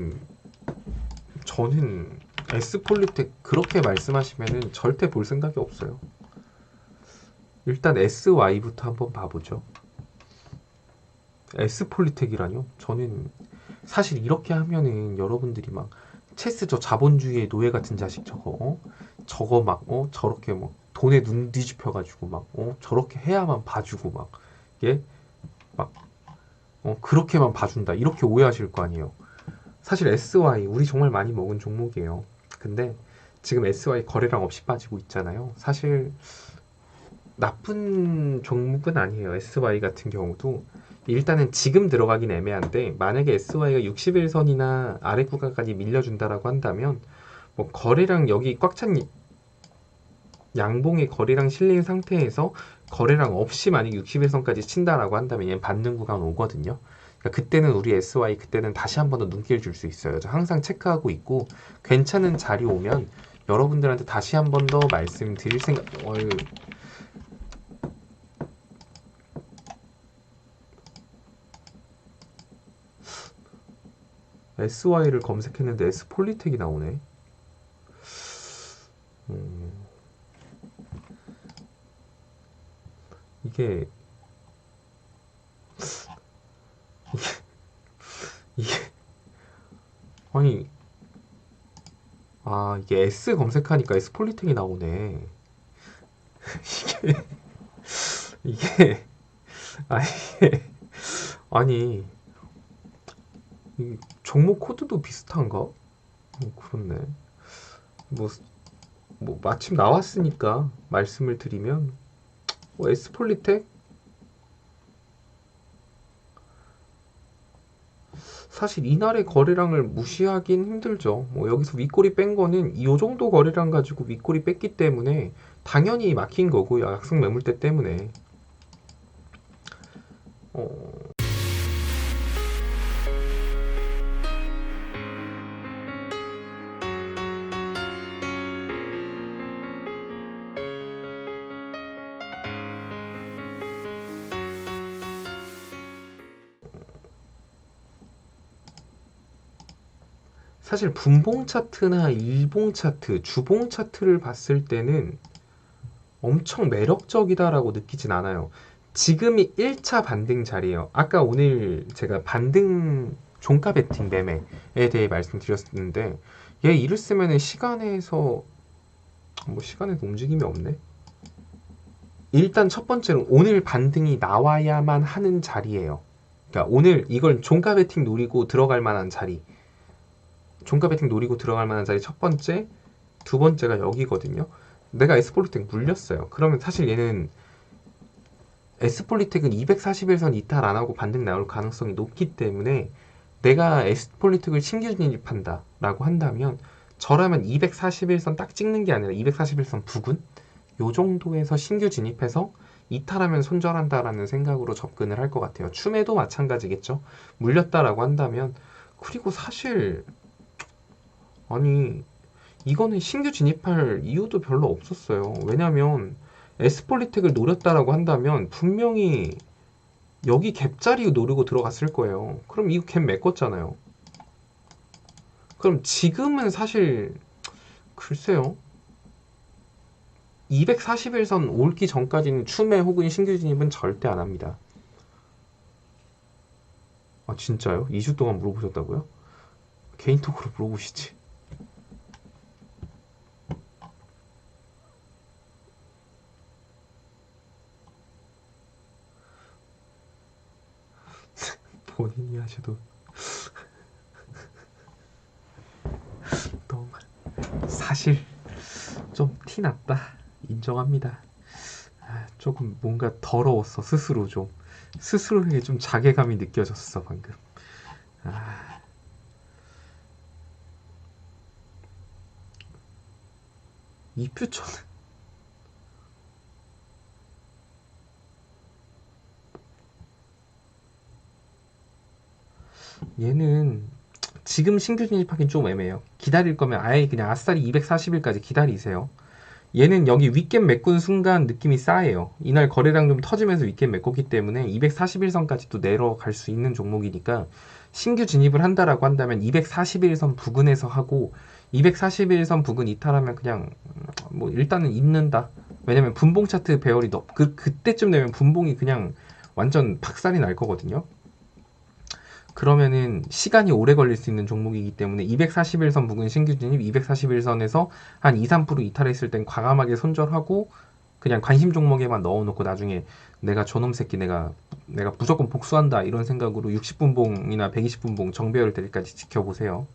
지금 저는 S폴리텍 그렇게 말씀하시면은 절대 볼 생각이 없어요. 일단 SY부터 한번 봐보죠. S폴리텍이라뇨? 저는 사실 이렇게 하면은 여러분들이 막 체스 저 자본주의의 노예 같은 자식 저거 어? 저거 막 어? 저렇게 뭐 돈에 눈 뒤집혀가지고 막 어? 저렇게 해야만 봐주고 막 예? 막 어? 그렇게만 봐준다 이렇게 오해하실 거 아니에요. 사실 SY 우리 정말 많이 먹은 종목이에요. 근데 지금 SY 거래량 없이 빠지고 있잖아요. 사실 나쁜 종목은 아니에요. SY 같은 경우도 일단은 지금 들어가긴 애매한데 만약에 SY가 61선이나 아래 구간까지 밀려준다라고 한다면 뭐 거래량 여기 꽉 찬 양봉의 거래량 실린 상태에서 거래량 없이 만약 61선까지 친다라고 한다면 얘는 받는 구간 오거든요. 그러니까 그때는 우리 SY 그때는 다시 한 번 더 눈길 줄 수 있어요. 저 항상 체크하고 있고 괜찮은 자리 오면 여러분들한테 다시 한 번 더 말씀드릴 생각. 어휴. SY를 검색했는데 S 폴리텍이 나오네. 음. 이게 이게 아니 아 이게 S 검색하니까 S 폴리텍이 나오네. 이게 이게 아 이게 아니 이 종목 코드도 비슷한가? 어, 그렇네. 뭐, 뭐 마침 나왔으니까 말씀을 드리면 뭐 에스폴리텍 사실 이날의 거래량을 무시하긴 힘들죠. 뭐 여기서 윗꼬리 뺀 거는 이 정도 거래량 가지고 윗꼬리 뺐기 때문에 당연히 막힌 거고요. 약속 매물대 때문에. 어, 사실 분봉 차트나 일봉 차트, 주봉 차트를 봤을 때는 엄청 매력적이다라고 느끼진 않아요. 지금이 1차 반등 자리예요. 아까 오늘 제가 반등 종가 베팅 매매에 대해 말씀드렸는데 얘 이를 쓰면은 시간에서 뭐 시간에서 움직임이 없네. 일단 첫 번째는 오늘 반등이 나와야만 하는 자리예요. 그러니까 오늘 이걸 종가 베팅 노리고 들어갈 만한 자리. 종가 베팅 노리고 들어갈 만한 자리 첫 번째, 두 번째가 여기거든요. 내가 에스폴리텍 물렸어요. 그러면 사실 얘는 에스폴리텍은 241선 이탈 안 하고 반등 나올 가능성이 높기 때문에 내가 에스폴리텍을 신규 진입한다 라고 한다면 저라면 241선 딱 찍는 게 아니라 241선 부근 요 정도에서 신규 진입해서 이탈하면 손절한다라는 생각으로 접근을 할 것 같아요. 춤에도 마찬가지겠죠. 물렸다라고 한다면 그리고 사실 아니 이거는 신규 진입할 이유도 별로 없었어요. 왜냐면 에스폴리텍을 노렸다라고 한다면 분명히 여기 갭자리 노리고 들어갔을 거예요. 그럼 이거 갭 메꿨잖아요. 그럼 지금은 사실 글쎄요. 241선 올기 전까지는 추매 혹은 신규 진입은 절대 안 합니다. 아 진짜요? 2주 동안 물어보셨다고요? 개인톡으로 물어보시지. 본인이 하셔도 너무 사실 좀 티 났다 인정합니다. 아, 조금 뭔가 더러웠어 스스로 좀 스스로에게 좀 자괴감이 느껴졌어 방금. 아. 이 퓨처는 얘는 지금 신규 진입하기는 좀 애매해요. 기다릴 거면 아예 그냥 아싸리 240일까지 기다리세요. 얘는 여기 윗갭 메꾼 순간 느낌이 싸해요. 이날 거래량 좀 터지면서 윗갭 메꿨기 때문에 241선까지 또 내려갈 수 있는 종목이니까 신규 진입을 한다라고 한다면 241선 부근에서 하고 241선 부근 이탈하면 그냥 뭐 일단은 입는다. 왜냐면 분봉 차트 배열이 너, 그 그때쯤 되면 분봉이 그냥 완전 박살이 날 거거든요. 그러면은 시간이 오래 걸릴 수 있는 종목이기 때문에 241선 부근 신규 진입 241선에서 한 2, 3% 이탈했을 땐 과감하게 손절하고 그냥 관심 종목에만 넣어놓고 나중에 내가 저놈 새끼 내가 내가 무조건 복수한다 이런 생각으로 60분봉이나 120분봉 정배열 때까지 지켜보세요.